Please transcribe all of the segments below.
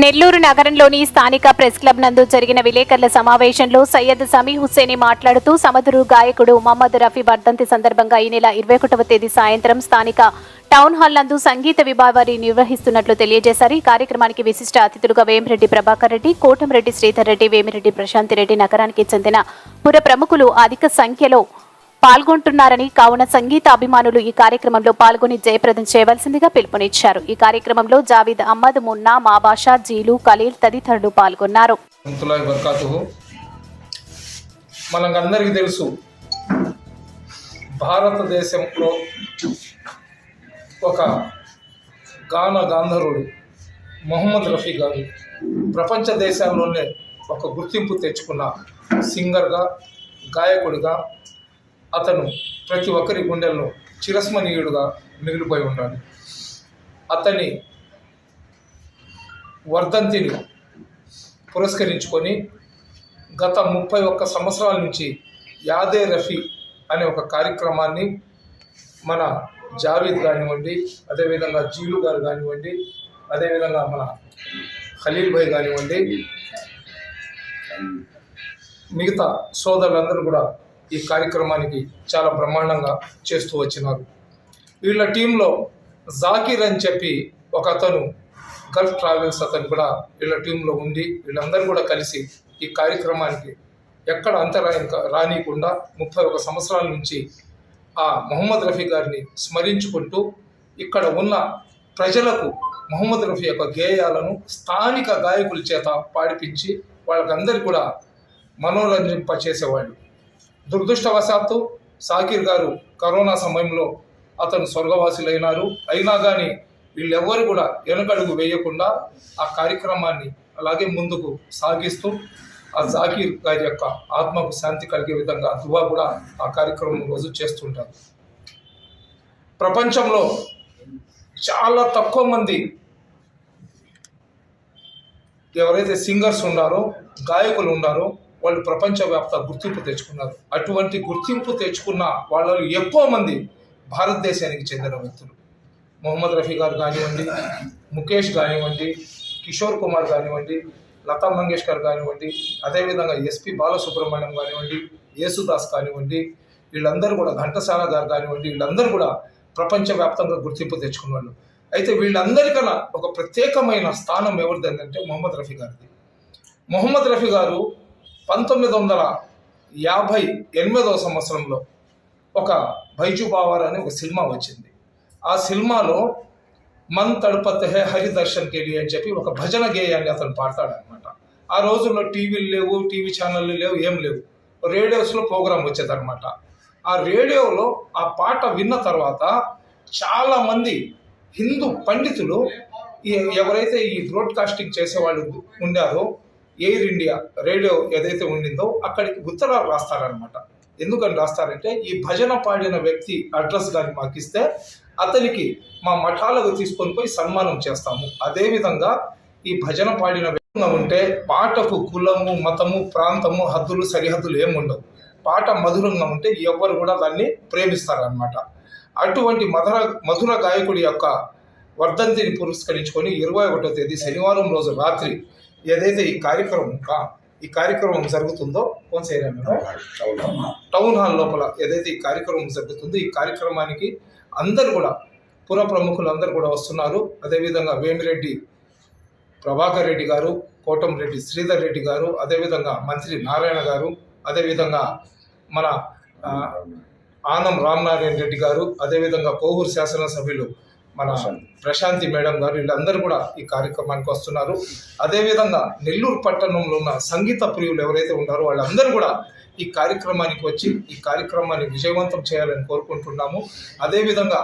నెల్లూరు నగరంలోని స్థానిక press club నందు జరిగిన విలేకరుల సమావేశంలో సయ్యద్ సమీ హుస్సేని మాట్లాడుతూ సమదురు గాయకుడు మహమ్మద్ రఫీ వర్ధంతి సందర్భంగా ఈ నెల ఇరవై ఒకటవ తేదీ సాయంత్రం స్థానిక టౌన్ హాల్ నందు సంగీత విభావారి నిర్వహిస్తున్నట్లు తెలియజేశారు. ఈ కార్యక్రమానికి విశిష్ట అతిథులుగా వేమిరెడ్డి ప్రభాకర్ రెడ్డి కోటంరెడ్డి శ్రీధర్ రెడ్డి వేమిరెడ్డి ప్రశాంతి రెడ్డి నగరానికి చెందిన పుర ప్రముఖులు అధిక సంఖ్యలో పాల్గొంటున్నారని కావున సంగీత అభిమానులు ఈ కార్యక్రమంలో పాల్గొని జయప్రదం చేయవలసిందిగా పిలుపునిచ్చారు. ఈ కార్యక్రమంలో జావీద్ అహ్మద్ మున్నా మాబాషా జీలు ఖలీల్ తదితరులు పాల్గొన్నారు. మనకందరికీ తెలుసు భారతదేశంలో ఒక గాన గాంధర్వుడు మొహమ్మద్ రఫీ గారు ప్రపంచ దేశాల్లోనే ఒక గుర్తింపు తెచ్చుకున్న సింగర్గా గాయకుడిగా అతను ప్రతి ఒక్కరి గుండెల్లో చిరస్మనీయుడుగా మిగిలిపోయి ఉన్నాడు. అతని వర్ధంతిని పురస్కరించుకొని గత ముప్పై ఒక్క సంవత్సరాల నుంచి యాదే రఫీ అనే ఒక కార్యక్రమాన్ని మన జావీద్ కానివ్వండి అదేవిధంగా జీలు గారు కానివ్వండి అదేవిధంగా మన ఖలీల్ భాయ్ కానివ్వండి మిగతా సోదరులందరూ కూడా ఈ కార్యక్రమానికి చాలా బ్రహ్మాండంగా చేస్తూ వచ్చినారు. వీళ్ళ టీంలో జాకీర్ అని చెప్పి ఒక అతను గల్ఫ్ ట్రావెల్స్ అతను కూడా వీళ్ళ టీంలో ఉండి వీళ్ళందరూ కూడా కలిసి ఈ కార్యక్రమానికి ఎక్కడ అంతరాయం రానియకుండా ముప్పై ఒక సంవత్సరాల నుంచి ఆ మొహమ్మద్ రఫీ గారిని స్మరించుకుంటూ ఇక్కడ ఉన్న ప్రజలకు మొహమ్మద్ రఫీ యొక్క గేయాలను స్థానిక గాయకుల చేత పాడిపించి వాళ్ళకందరికీ కూడా మనోరంజింప చేసేవాళ్ళు దురదృష్టవశాత్తు సాకిర్ గారు కరోనా సమయంలో అతను స్వర్గవాసులైనారు. అయినా కానీ వీళ్ళెవ్వరు కూడా వెనకడుగు వేయకుండా ఆ కార్యక్రమాన్ని అలాగే ముందుకు సాగిస్తూ ఆ జాకీర్ గారి యొక్క ఆత్మకు శాంతి కలిగే విధంగా దువా కూడా ఆ కార్యక్రమం రోజు చేస్తుంటారు. ప్రపంచంలో చాలా తక్కువ మంది ఎవరైతే సింగర్స్ ఉన్నారో గాయకులు ఉన్నారో వాళ్ళు ప్రపంచవ్యాప్త గుర్తింపు తెచ్చుకున్నారు. అటువంటి గుర్తింపు తెచ్చుకున్న వాళ్ళలో ఎక్కువ మంది భారతదేశానికి చెందిన వ్యక్తులు. మొహమ్మద్ రఫీ గారు కానివ్వండి ముఖేష్ కానివ్వండి కిషోర్ కుమార్ కానివ్వండి లతా మంగేష్కర్ కానివ్వండి అదేవిధంగా ఎస్పి బాలసుబ్రహ్మణ్యం కానివ్వండి యేసుదాస్ కానివ్వండి వీళ్ళందరూ కూడా ఘంటసాల గారు కానివ్వండి వీళ్ళందరూ కూడా ప్రపంచవ్యాప్తంగా గుర్తింపు తెచ్చుకున్న వాళ్ళు అయితే వీళ్ళందరికన్నా ఒక ప్రత్యేకమైన స్థానం ఎవరిదంటే మొహమ్మద్ రఫీ గారిది. మొహమ్మద్ రఫీ గారు పంతొమ్మిది వందల యాభై ఎనిమిదవ సంవత్సరంలో ఒక బైజు బావార్ అనే ఒక సినిమా వచ్చింది. ఆ సినిమాలో మన్ తడుపత్ హే హరి దర్శన్ కేలి అని చెప్పి ఒక భజన గేయాన్ని అతను పాడతాడనమాట ఆ రోజుల్లో టీవీలు లేవు టీవీ ఛానళ్ళు లేవు ఏం లేవు. రేడియోస్లో ప్రోగ్రామ్ వచ్చేదన్నమాట. ఆ రేడియోలో ఆ పాట విన్న తర్వాత చాలామంది హిందూ పండితులు ఎవరైతే ఈ బ్రాడ్కాస్టింగ్ చేసేవాళ్ళు ఉండారో ఎయిర్ ఇండియా రేడియో ఏదైతే ఉండిందో అక్కడికి ఉత్తరాలు రాస్తారనమాట ఎందుకని రాస్తారంటే ఈ భజన పాడిన వ్యక్తి అడ్రస్ కానీ మాకు ఇస్తే అతనికి మా మఠాలకు తీసుకొని పోయి సన్మానం చేస్తాము. అదేవిధంగా ఈ భజన పాడిన వ్యక్తి ఉంటే పాటకు కులము మతము ప్రాంతము హద్దులు సరిహద్దులు ఏముండవు పాట మధురంగా ఉంటే ఎవరు కూడా దాన్ని ప్రేమిస్తారనమాట అటువంటి మధుర మధుర గాయకుడి యొక్క వర్ధంతిని పురస్కరించుకొని ఇరవై ఒకటో తేదీ శనివారం రోజు రాత్రి ఏదైతే ఈ కార్యక్రమం కా- ఈ కార్యక్రమం జరుగుతుందో ఫోన్ చేయలేము టౌన్ హాల్ లోపల ఏదైతే ఈ కార్యక్రమం జరుగుతుందో ఈ కార్యక్రమానికి అందరు కూడా పుర ప్రముఖులు అందరు కూడా వస్తున్నారు. అదేవిధంగా వేమిరెడ్డి ప్రభాకర్ రెడ్డి గారు కోటంరెడ్డి శ్రీధర్ రెడ్డి గారు అదేవిధంగా మంత్రి నారాయణ గారు అదేవిధంగా మన ఆనం రామనారాయణ రెడ్డి గారు అదేవిధంగా కోవూరు శాసనసభ్యులు మన ప్రశాంతి మేడం గారు వీళ్ళందరూ కూడా ఈ కార్యక్రమానికి వస్తున్నారు. అదేవిధంగా నెల్లూరు పట్టణంలో ఉన్న సంగీత ప్రియులు ఎవరైతే ఉన్నారో వాళ్ళందరూ కూడా ఈ కార్యక్రమానికి వచ్చి ఈ కార్యక్రమాన్ని విజయవంతం చేయాలని కోరుకుంటున్నాము. అదేవిధంగా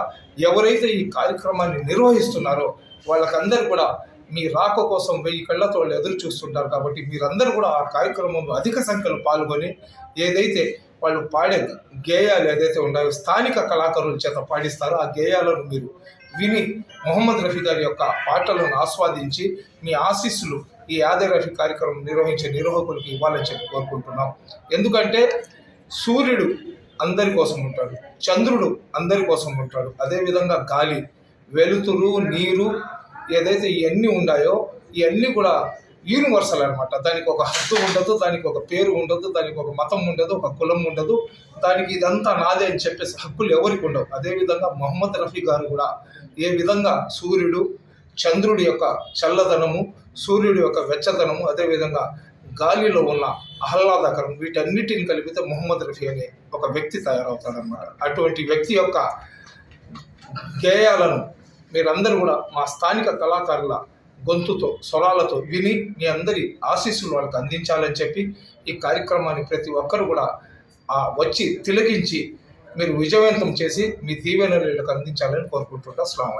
ఎవరైతే ఈ కార్యక్రమాన్ని నిర్వహిస్తున్నారో వాళ్ళకందరూ కూడా మీ రాక కోసం వెయ్యి కళ్ళతో వాళ్ళు ఎదురు చూస్తుంటారు కాబట్టి మీరందరూ కూడా ఆ కార్యక్రమంలో అధిక సంఖ్యలో పాల్గొని ఏదైతే వాళ్ళు పాడే గేయాలు ఏదైతే ఉన్నాయో స్థానిక కళాకారుల చేత పాడిస్తారో ఆ గేయాలను మీరు విని మొహమ్మద్ రఫీ గారి యొక్క పాటలను ఆస్వాదించి మీ ఆశీస్సులు ఈ యాదే రఫీ కార్యక్రమం నిర్వహించే నిర్వాహకులకి ఇవ్వాలని చెప్పి కోరుకుంటున్నాం. ఎందుకంటే సూర్యుడు అందరి కోసం ఉంటాడు చంద్రుడు అందరి కోసం ఉంటాడు. అదేవిధంగా గాలి వెలుతురు నీరు ఏదైతే ఇవన్నీ ఉన్నాయో ఇవన్నీ కూడా యూనివర్సల్ అనమాట దానికి ఒక హద్దు ఉండదు దానికి ఒక పేరు ఉండదు దానికి ఒక మతం ఉండదు ఒక కులం ఉండదు. దానికి ఇదంతా నాదే అని చెప్పేసి హక్కులు ఎవరికి ఉండవు. అదేవిధంగా మొహమ్మద్ రఫీ గారు కూడా ఏ విధంగా సూర్యుడు చంద్రుడి యొక్క చల్లదనము సూర్యుడి యొక్క వెచ్చదనము అదేవిధంగా గాలిలో ఉన్న ఆహ్లాదకరం వీటన్నిటిని కలిపితే మొహమ్మద్ రఫీ అనే ఒక వ్యక్తి తయారవుతాడనమాట అటువంటి వ్యక్తి యొక్క గేయాలను మీరందరూ కూడా మా స్థానిక కళాకారుల గొంతుతో స్వరాలతో విని మీ అందరి ఆశీస్సులు వాళ్ళకి అందించాలని చెప్పి ఈ కార్యక్రమాన్ని ప్రతి ఒక్కరు కూడా ఆ, వచ్చి తిలకించి మీరు విజయవంతం చేసి మీ దీవెనలకు అందించాలని కోరుకుంటుంటా అస్సలం